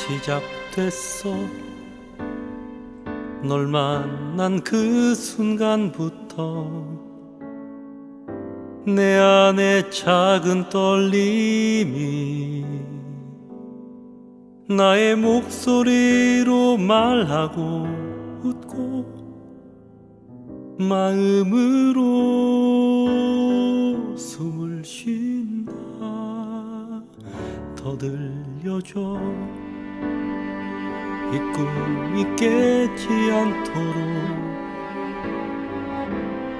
시작됐어. 널 만난 그 순간부터 내 안에 작은 떨림이 나의 목소리로 말하고 웃고 마음으로 숨을 쉰다. 더 들려줘 이 꿈이 깨지 않도록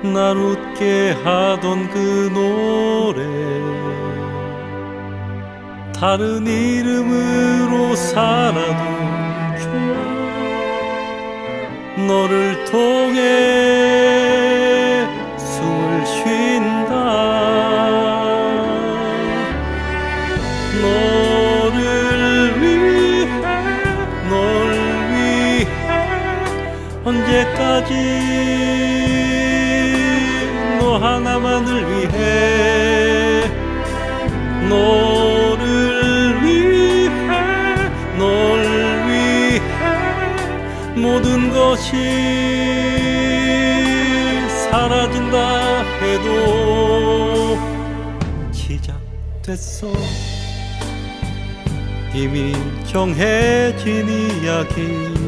날 웃게 하던 그 노래 다른 이름으로 살아도 좋아. 너를 통해 언제까지 너 하나만을 위해 너를 위해 널 위해 모든 것이 사라진다 해도 시작됐어. 이미 정해진 이야기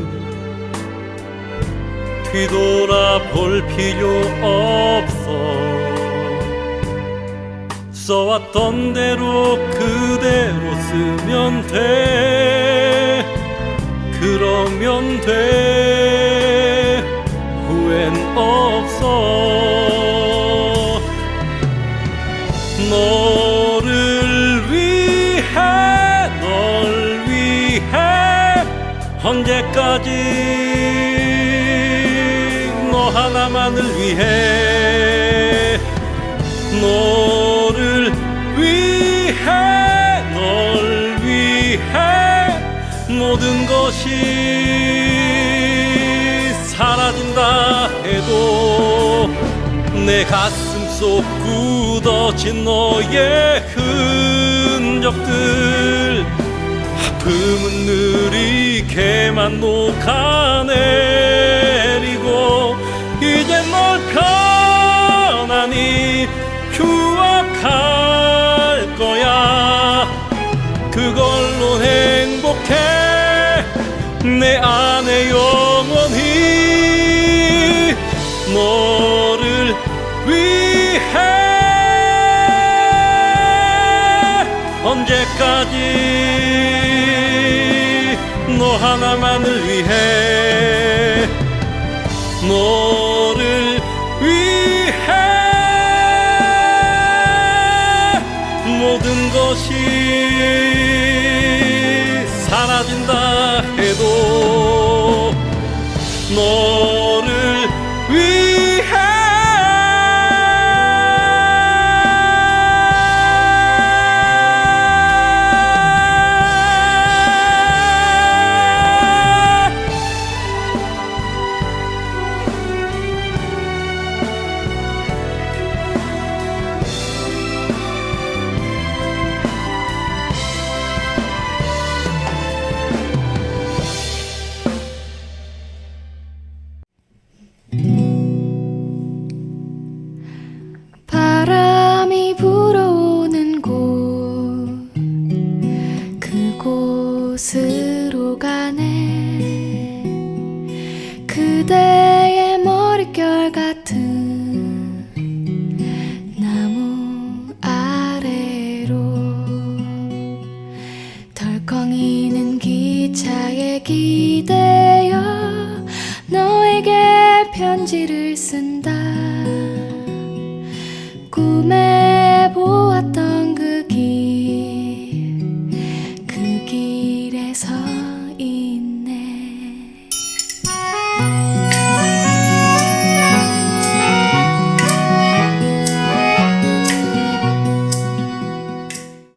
뒤돌아볼 필요 없어. 써왔던 대로 그대로 쓰면 돼. 그러면 돼. 후회는 없어. 너를 위해 널 위해 언제까지 나만을 위해 너를 위해 널 위해 모든 것이 사라진다 해도 내 가슴 속 굳어진 너의 흔적들 아픔은 느리게만 녹아내 안에 영원히 너를 위해 언제까지 너 하나만을 위해 너를 위해 모든 것이 사라진다 너 콩이는 기차에 기대어 너에게 편지를 쓴다. 꿈에